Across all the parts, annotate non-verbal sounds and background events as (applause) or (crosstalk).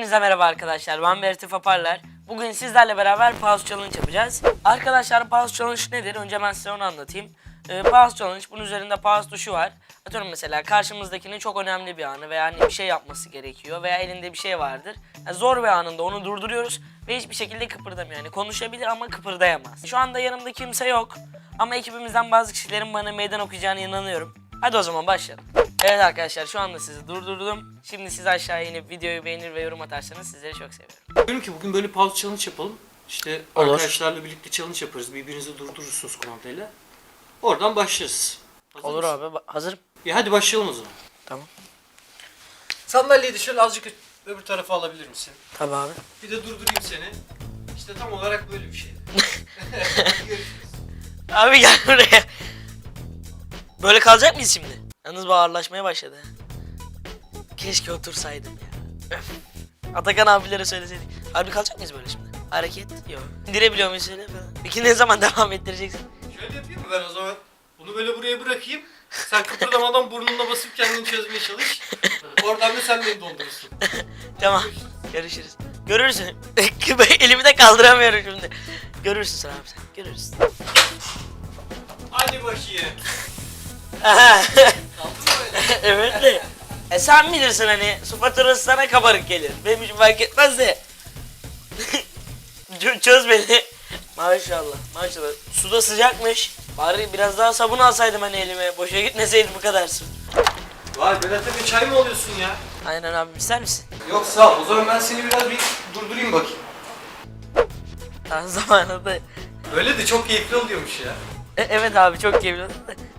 Hepinize merhaba arkadaşlar. Ben Berti Faparlar. Bugün sizlerle beraber Pause Challenge yapacağız. Arkadaşlar Pause Challenge nedir? Önce ben size onu anlatayım. Ee, pause Challenge bunun üzerinde pause tuşu var. Atıyorum mesela karşımızdakinin çok önemli bir anı veya hani bir şey yapması gerekiyor veya elinde bir şey vardır. Yani zor bir anında onu durduruyoruz ve hiçbir şekilde kıpırdamıyor. Yani konuşabilir ama kıpırdayamaz. Şu anda yanımda kimse yok ama ekibimizden bazı kişilerin bana meydan okuyacağına inanıyorum. Hadi o zaman başlayalım. Evet arkadaşlar şu anda sizi durdurdum. Şimdi siz aşağıya inip videoyu beğenir ve yorum atarsanız sizleri çok seviyorum. Diyorum ki bugün böyle pause challenge yapalım. İşte Olur. arkadaşlarla birlikte challenge yaparız. Birbirinizi durdurursunuz kumandayla. Oradan başlarız. Hazır Olur mısın? abi hazırım. Ya hadi başlayalım o zaman. Tamam. Sandalyeyi de şöyle azıcık öbür tarafa alabilir misin? Tabii abi. Bir de durdurayım seni. İşte tam olarak böyle bir şey. (laughs) Abi gel buraya. Böyle kalacak mıyız şimdi? Yalnız bu ağırlaşmaya başladı. Keşke otursaydım ya. Öf. Atakan abilere söyleseydik. Harbi kalacak mıyız böyle şimdi? Hareket yok. İndirebiliyor muyuz söyle falan. Peki ne zaman (laughs) devam ettireceksin? Şöyle yapayım mı ben o zaman? Bunu böyle buraya bırakayım. Sen kıpırdamadan (laughs) burnunla basıp kendini çözmeye çalış. Oradan da sen beni doldurursun. (laughs) Tamam. Görüşürüz. Görürsün. Elimi de kaldıramıyorum şimdi. Görürsün sen abi sen. Görürsün. Hadi bakayım. (laughs) evet de. E sen bilirsin hani su faturası sana kabarık gelir. Benim için fark etmez de. (laughs) Çö- Çöz beni. Maşallah maşallah. Suda sıcakmış. Bari biraz daha sabun alsaydım hani elime. Boşa gitmeseydi bu kadar su. Vay Berat Efe çay mı alıyorsun ya? Aynen abi ister misin? Yok sağ ol. O zaman ben seni biraz bir durdurayım bakayım. Daha zamanında. Öyle de çok keyifli oluyormuş ya. E, evet abi çok keyifli.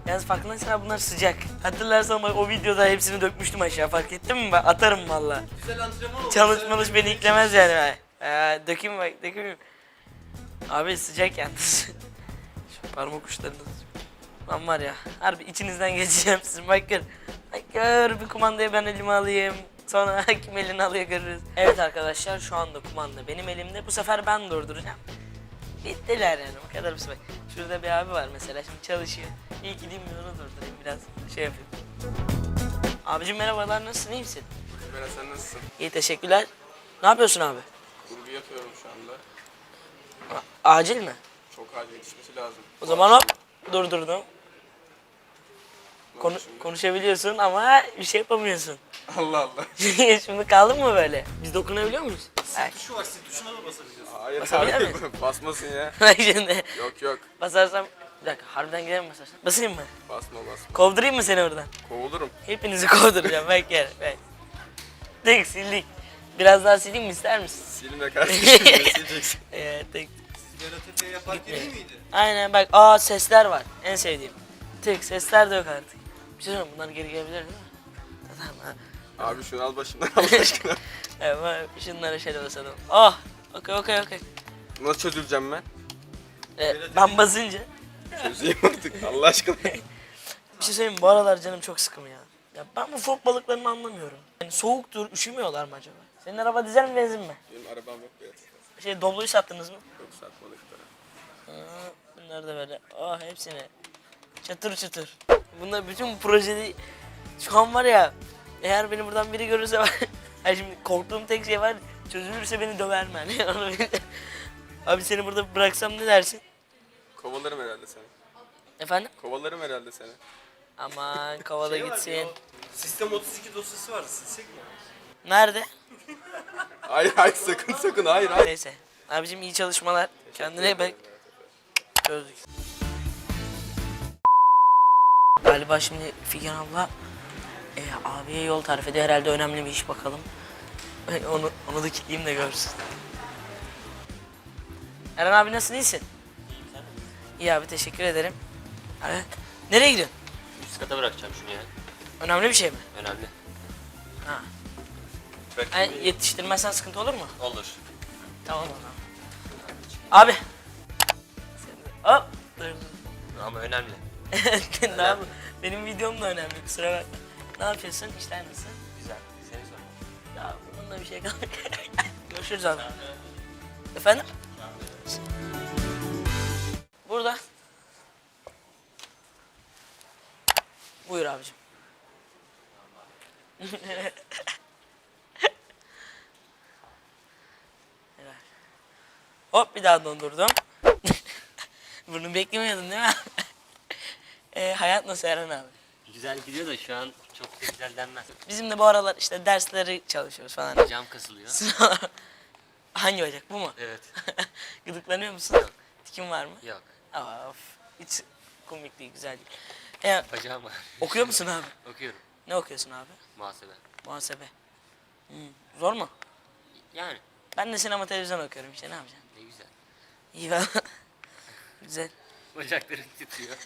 Yalnız farkındaysan bunlar sıcak. Hatırlarsan bak o videoda hepsini dökmüştüm aşağı fark ettin mi? Ben atarım valla. Güzel antrenman oldu. Çalış beni iklemez yani. ben. Ee, dökeyim bak dökeyim. Abi sıcak yalnız. (laughs) Şu parmak uçlarını. Lan var ya harbi içinizden geçeceğim sizin bak gör. Bak gör bir kumandayı ben elime alayım. Sonra (laughs) kim elini alıyor görürüz. Evet arkadaşlar şu anda kumanda benim elimde. Bu sefer ben durduracağım. Bittiler yani o kadar bir sefer. Şurada bir abi var mesela şimdi çalışıyor. İyi gideyim bir onu durdurayım biraz şey yapayım. Abicim merhabalar nasılsın iyi misin? Merhaba sen nasılsın? İyi teşekkürler. Ne yapıyorsun abi? Kurgu yapıyorum şu anda. A- acil mi? Çok acil yetişmesi lazım. O zaman hop durdurdum. Ne Konu- şimdi? konuşabiliyorsun ama bir şey yapamıyorsun. (laughs) Allah Allah. (laughs) Şimdi kaldın mı böyle? Biz dokunabiliyor muyuz? Bak, Tuşu var, sil tuşuna mı basabiliyorsun? Hayır Basabilir abi (laughs) basmasın ya. şimdi Yok yok basarsam... Bir dakika harbiden gidelim mi basarsam? Basayım mı? basma basma. Kovdurayım mı seni oradan? Kovulurum. Hepinizi kovduracağım bak gel bak. Tek sildik. Biraz daha sileyim mi ister misin? Silme kardeşim ne (laughs) sileceksin? Ee, tek. Berat Efe yaparken iyi miydi? Aynen bak aa sesler var en sevdiğim. Tek sesler de yok artık. Bir şey söyleyeyim bunlar geri gelebilir değil mi? Tamam ha. Abi şunu al başından Allah (laughs) aşkına. Evet şunlara şöyle basalım. Oh okey okey okey. Nasıl çözüleceğim ben? Ee, ben basınca Çözeyim artık Allah aşkına. (laughs) bir şey söyleyeyim mi? bu aralar canım çok sıkım ya. Ya ben bu fok balıklarını anlamıyorum. Yani soğuktur üşümüyorlar mı acaba? Senin araba dizel mi benzin mi? Benim arabam yok beyaz. Şey Doblo'yu sattınız mı? Yok satmadık da. Aa, bunlar da böyle. Oh hepsini. Çatır çatır. Bunlar bütün bu projede şu an var ya eğer beni buradan biri görürse var. Hayır (laughs) şimdi korktuğum tek şey var. Çözülürse beni döver mi? Onu bil- Abi seni burada bıraksam ne dersin? Kovalarım herhalde seni. Efendim? Kovalarım herhalde seni. Aman kovala Şey gitsin. Sistem 32 dosyası vardı, silsek mi? Nerede? (laughs) Hayır hayır sakın sakın hayır hayır. Neyse. Abicim iyi çalışmalar. Kendine bak. Çözdük. Galiba şimdi Figen abla e, abiye yol tarif ediyor. Herhalde önemli bir iş bakalım. E, onu, onu da kilitleyeyim de görsün. Eren abi nasılsın iyisin? İyi abi teşekkür ederim. Abi, nereye gidiyorsun? Üst kata bırakacağım şunu ya. Önemli bir şey mi? Önemli. Ha. Yani yetiştirmezsen sıkıntı olur mu? Olur. Tamam o zaman. Abi. Hop. Ama önemli. (laughs) ne yap- Benim videom da önemli kusura bakma. Ne yapıyorsun? İşler nasıl? Güzel. Seni sorma. Ya bununla bir şey kalmadı. (laughs) Görüşürüz abi. Efendim? Burada. Buyur abicim. Hop bir daha dondurdum. (laughs) Bunu beklemiyordun değil mi? e, hayat nasıl Eren abi? Güzel gidiyor da şu an çok da güzel denmez. Bizim de bu aralar işte dersleri çalışıyoruz falan. Cam kasılıyor. (laughs) Hangi bacak bu mu? Evet. (laughs) Gıdıklanıyor musun? Yok. Tikin var mı? Yok. Of. Hiç komik değil, güzel değil. Ya, Bacağım var. okuyor musun abi? (laughs) Okuyorum. Ne okuyorsun abi? Muhasebe. Muhasebe. Hmm, Zor mu? Yani Ben de sinema televizyon okuyorum işte ne yapacaksın? ne güzel. İyi valla. (laughs) güzel. Bacaklarım titriyor.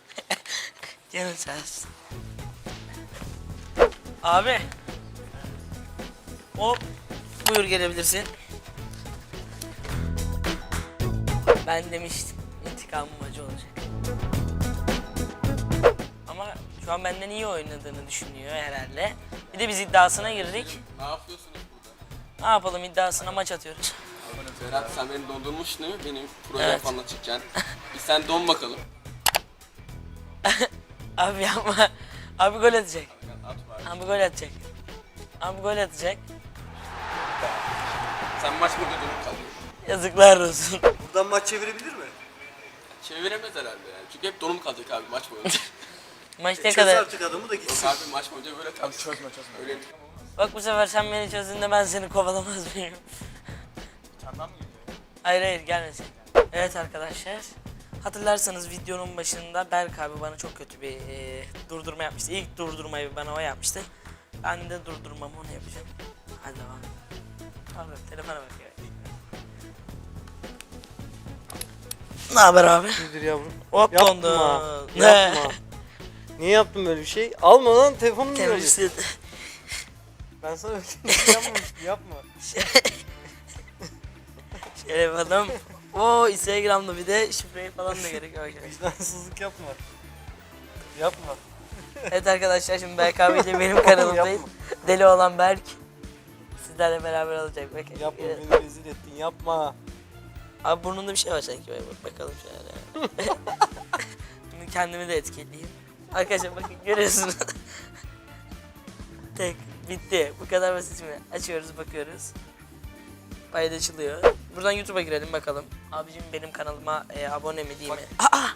(laughs) Canın sağ olsun. Abi. Hop. Buyur gelebilirsin. Ben demiştim. İntikamım acı olacak. Ama şu an benden iyi oynadığını düşünüyor herhalde. Bir de biz iddiasına girdik. Ne yapıyorsunuz burada? Ne yapalım iddiasına maç atıyoruz. Berat sen beni dondurmuştun değil mi? Benim proje Evet. falan çıkacaksın. Bir sen don bakalım. (laughs) Abi yapma. Abi gol atacak. At bari. Abi gol atacak. Abi gol atacak. Sen maç burada donup kaldın. Yazıklar olsun. Buradan maç çevirebilir mi? Çeviremez herhalde yani. Çünkü hep donum kalacak abi maç boyunca. (laughs) Maç ne Çöz kadar? artık adamı da gitsin. abi maç boyunca böyle kalacak. Çözme çözme. Öyle intikam olmaz. Bak bu sefer sen beni çözdüğünde ben seni kovalamaz mıyım? Senden mi geliyor? Hayır hayır gelmesin. Evet arkadaşlar. Hatırlarsanız videonun başında Berk abi bana çok kötü bir e, durdurma yapmıştı. İlk durdurmayı bana o yapmıştı. Ben de durdurmamı onu yapacağım. Hadi devam. Abi telefona bak ya. Ne haber abi? Nedir yavrum? Hop Yapma. dondu. Ne? Yapma. Niye yaptın böyle bir şey? Alma lan telefonunu. Temizsin. Ben sana öyle şey yapmamıştım yapma. (laughs) Şeref adam. Oo Instagram'da bir de şifreyi falan da gerek yok. Vicdansızlık yapma. Yapma. Evet arkadaşlar şimdi Berk abiyle benim (laughs) kanalımdayım. Deli olan Berk. Sizlerle beraber olacak. Bakın. Yapma beni rezil ettin yapma. Abi burnunda bir şey var sanki. Bak bakalım şöyle. Şimdi (laughs) kendimi de etkileyeyim. Arkadaşlar bakın görüyorsunuz. Tek. Bitti. Bu kadar basit mi? Açıyoruz bakıyoruz. Paylaşılıyor. Buradan YouTube'a girelim bakalım. Abicim benim kanalıma e, abone mi değil mi? Aa!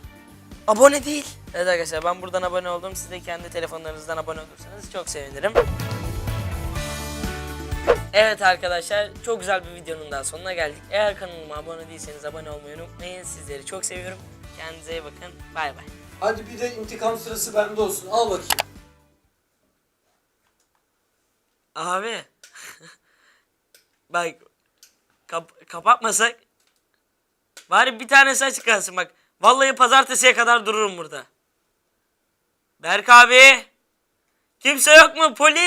Abone değil. Evet arkadaşlar ben buradan abone oldum. Siz de kendi telefonlarınızdan abone olursanız çok sevinirim. Evet arkadaşlar çok güzel bir videonun daha sonuna geldik. Eğer kanalıma abone değilseniz abone olmayı unutmayın. Sizleri çok seviyorum. Kendinize iyi bakın. Bay bay. Hadi bir de intikam sırası bende olsun. Al bakayım. Abi. (laughs) bak. Kap- kapatmasak. Bari bir açık kalsın bak. Vallahi pazartesiye kadar dururum burada. Berk abi. Kimse yok mu polis?